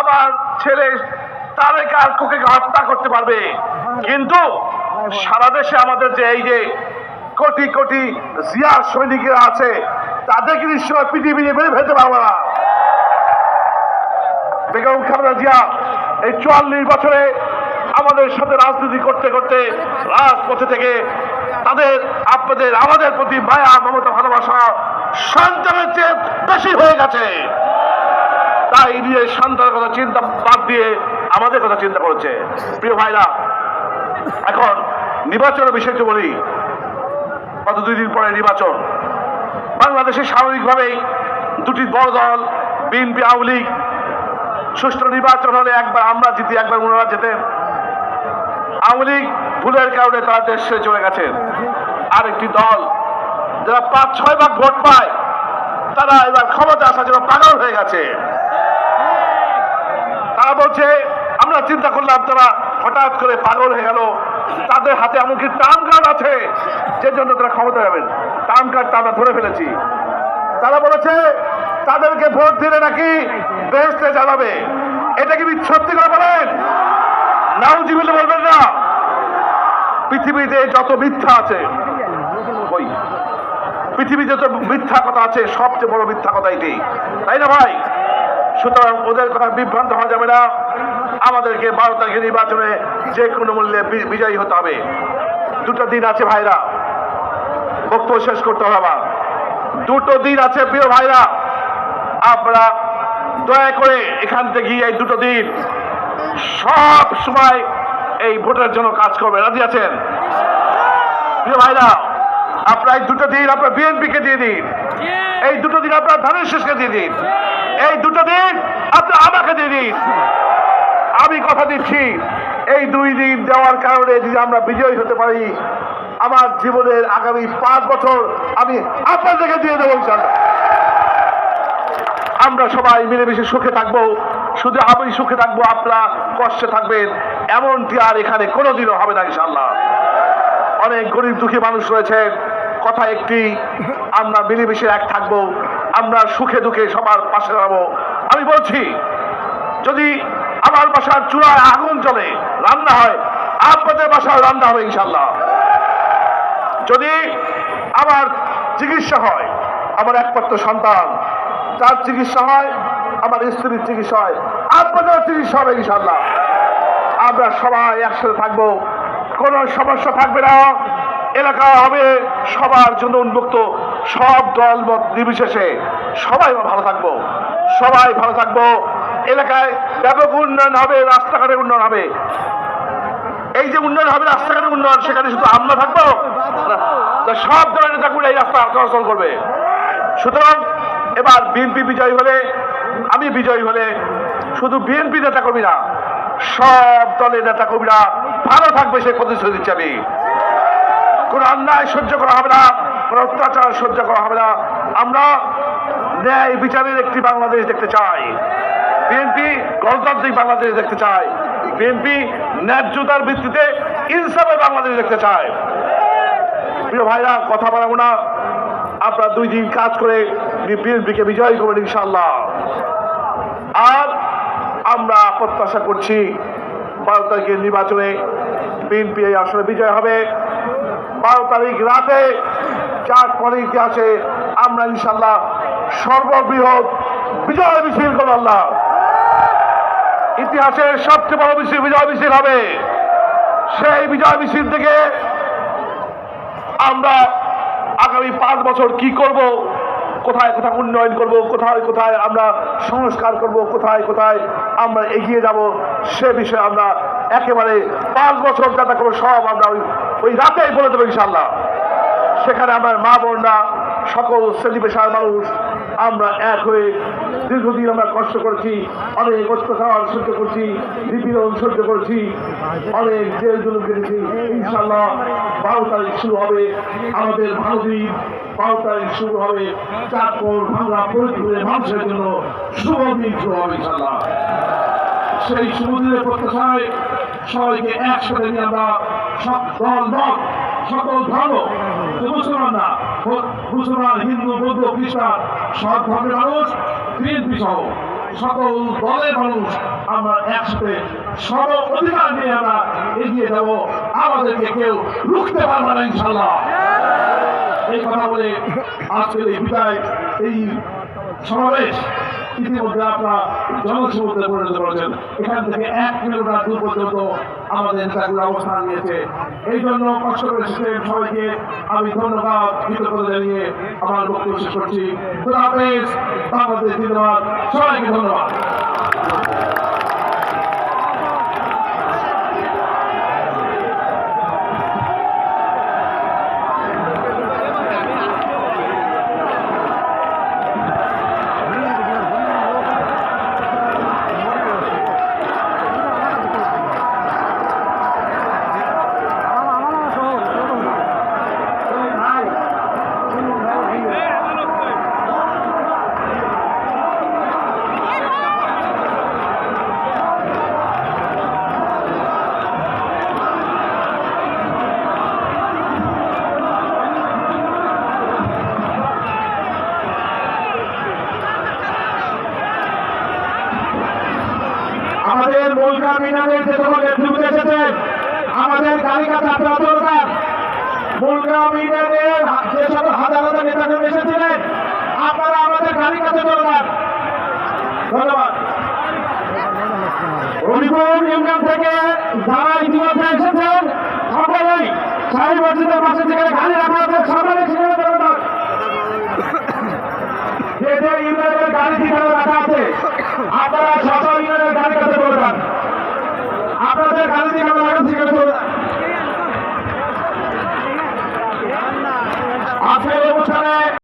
আমার ছেলে তারেক আর কোকে হত্যা করতে পারবে? কিন্তু সারা দেশে আমাদের যে এই যে কোটি কোটি জিয়া সৈনিকেরা আছে, তাদেরকে নিশ্চয় পৃথিবী মেরে ফেলতে পারব না। বেগম খালেদা জিয়া, এই চুয়াল্লিশ বছরে আমাদের সাথে রাজনীতি করতে করতে রাজপথে থেকে তাদের আপনাদের, আমাদের প্রতি মায়া, মমতা, ভালোবাসা, সন্তানের চেয়ে বেশি হয়ে গেছে। তাই নিজের সন্তানের কথা চিন্তা বাদ দিয়ে আমাদের কথা চিন্তা করেছে। প্রিয় ভাইরা, এখন নির্বাচনের বিষয়টি বলি। গত দুই দিন পরে নির্বাচন। বাংলাদেশে স্বাভাবিকভাবেই দুটি বড় দল, বিএনপি, আওয়ামী লীগ, সুষ্ঠু নির্বাচন হলে একবার আমরা জিতি, একবার ওনারা জেতেন আওয়ামী লীগ ভুলের কারণে তারা দেশ ছেড়ে চলে গেছেন। আরেকটি দল যারা পাঁচ, ছয় ভাগ ভোট পায়, তারা এবার ক্ষমতা আসার জন্য পাগল হয়ে গেছে। তারা বলছে, আমরা চিন্তা করলাম তারা হঠাৎ করে পাগল হয়ে গেল। তাদের হাতে এমনকি টার্ম কার্ড আছে, যে জন্য তারা ক্ষমতা যাবেন। টার্ম কার্ডটা আমরা ধরে ফেলেছি। তারা বলেছে, তাদেরকে ভোট দিলে নাকি বেহেস্তে জ্বালাবে। এটা কি সত্যি করে বলেন? নাও জীবিত বলবেন না। পৃথিবীতে যত মিথ্যা আছে পৃথিবীতে যত মিথ্যা কথা আছে, সবচেয়ে বড় মিথ্যা কথা এটি তাই না ভাই? সুতরাং ওদের কথা বিভ্রান্ত হওয়া যাবে না। আমাদেরকে বারো তারিখে নির্বাচনে যে কোনো মূল্যে বিজয়ী হতে হবে। দুটো দিন আছে ভাইরা। বক্তব্য শেষ করতে হবে আমার দুটো দিন আছে প্রিয় ভাইরা। আপনারা দয়া করে এখান থেকে গিয়ে এই দুটো দিন সব সময় এই ভোটের জন্য কাজ করবে রাজি আছেন? প্রিয় ভাইরা আপনারা এই দুটো দিন আপনার বিএনপিকে দিয়ে দিন। এই দুটো দিন আপনার ধানের শেষকে দিয়ে দিন। এই দুটো দিন আপনার আমাকে দিয়ে দিন। আমি কথা দিচ্ছি। এই দুই দিন দেওয়ার কারণে যদি আমরা বিজয়ী হতে পারি, আমার জীবনের আগামী পাঁচ বছর আমি আপনাদেরকে দিয়ে দেবো আমরা সবাই মিলেমিশে সুখে থাকব। শুধু আমি সুখে থাকব, আপনারা কষ্টে থাকবেন। এমনটি আর এখানে কোনোদিনও হবে না ইনশাল্লাহ অনেক গরিব দুঃখী মানুষ রয়েছেন। কথা একটি, আমরা মিলেমিশে এক থাকব। আমরা সুখে দুঃখে সবার পাশে দাঁড়াবো। আমি বলছি, যদি আমার বাসার চূড়ায় আগুন জ্বলে, রান্না হয়, আপনাদের বাসায় রান্না হবে ইনশাল্লাহ যদি আমার চিকিৎসা হয়, আমার একমাত্র সন্তান তার চিকিৎসা হয়, আমার স্ত্রীর চিকিৎসা হয়, আপনাদের চিকিৎসা হবে ইনশাল্লাহ আমরা সবাই একসাথে থাকব, কোনো সমস্যা থাকবে না। এলাকা হবে সবার জন্য উন্মুক্ত সব দল মত নির্বিশেষে সবাই ভালো থাকব। সবাই ভালো থাকব। এলাকায় ব্যাপক উন্নয়ন হবে, রাস্তাঘাটের উন্নয়ন হবে। এই যে উন্নয়ন হবে, রাস্তাঘাটের উন্নয়ন, সেখানে শুধু আমরা থাকব? সব দলের নেতাগুলো এই রাস্তা চলাচল করবে। সুতরাং এবার বিএনপি বিজয়ী হলে, আমি বিজয়ী হলে শুধু বিএনপি নেতা কর্মী না সব দলের নেতা কর্মীরা ভালো থাকবে সে প্রতিশ্রুতি দিচ্ছি আমি। কোনো অন্যায় সহ্য করা হবে না। কোনো অত্যাচার সহ্য করা হবে না। আমরা ন্যায় বিচারের একটি বাংলাদেশ দেখতে চাই। বিএনপি গণতান্ত্রিক বাংলাদেশ দেখতে চায় বিএনপি ন্যায্যতার ভিত্তিতে ইনসাফের বাংলাদেশ দেখতে চায় প্রিয় ভাইরা, কথা বলাবো না। আপনারা দুই দিন কাজ করে বিএনপিকে বিজয়ী করবেন ইনশাল্লাহ আর আমরা প্রত্যাশা করছি বারো তারিখের নির্বাচনে বিএনপি আসলে বিজয় হবে। বারো তারিখ রাতে পরে ইতিহাসে আমরা ইনশাল্লাহ সর্ববৃহৎ বিজয় মিছিল করব আল্লাহ। ইতিহাসের সবচেয়ে বড় মিছিল বিজয় মিছিল হবে। সেই বিজয় মিছিল থেকে আমরা আগামী পাঁচ বছর কি করব, কোথায় কোথায় উন্নয়ন করব, কোথায় কোথায় আমরা সংস্কার করব, কোথায় কোথায় আমরা এগিয়ে যাব, সে বিষয়ে আমরা একেবারে পাঁচ বছর যাতে করব সব আমরা ওই ওই রাতেই বলে দেবো ইনশাল্লাহ সেখানে আমার মা বোনরা, সকল শ্রেণি পেশার মানুষ, আমরা এক হয়ে দীর্ঘদিন আমরা কষ্ট করছি, অনেক অত্যাচার সহ্য করছি, নিপীড়ন সহ্য করেছি, অনেক জেল জুলুম কেটেছি। ইনশাল্লাহ বারো তারিখ শুরু হবে। আমাদের ভারতীয় বারো তারিখ শুরু হবে। চাঁদপুর ভাঙ্গা ফরিদপুরের মানুষের জন্য শুভ দিন শুরু হবে ইনশাল্লাহ সেই সমুদ্রের প্রত্যাশায় সবাইকে একসাথে নিয়ে আমরা সব দল মত সকল ধর্ম, শুধু মুসলমান না মুসলমান, হিন্দু, বৌদ্ধ, খ্রিস্টান, সব ধর্মের মানুষ, বিএনপি সহ সকল দলের মানুষ, আমরা একসাথে সব অধিকার নিয়ে আমরা এগিয়ে যাব। আমাদেরকে কেউ রুখতে পারবে না ইনশাল্লাহ এই কথা বলে আজকের এই বিদায়, এই সমাবেশ ইতিমধ্যে আপনারা জনসমুদ্রে পরিণত করেছেন। এখান থেকে এক কিলোমিটার দূর পর্যন্ত আমাদের নেতাগুলো অবস্থান নিয়েছে। এই জন্য কষ্ট করেছে সবাইকে আমি ধন্যবাদ কৃতজ্ঞতা জানিয়ে আমার বক্তব্য শেষ করছি। বাংলাদেশ ধন্যবাদ সবাইকে ধন্যবাদ। আমাদের মৌলিকা মিনারের যে সকল নেতৃত্বে এসেছেন আমাদের কাছে আপনারা দরকার যে হাজার হাজার নেতাকর্মী এসেছিলেন, আপনারা আমাদের কাছে দরকার ধন্যবাদ। থেকে যারা ইতিমধ্যে এসেছেন, সকলেই সাহেব মসজিদের পাশে যেখানে গাড়ি রাখা আছে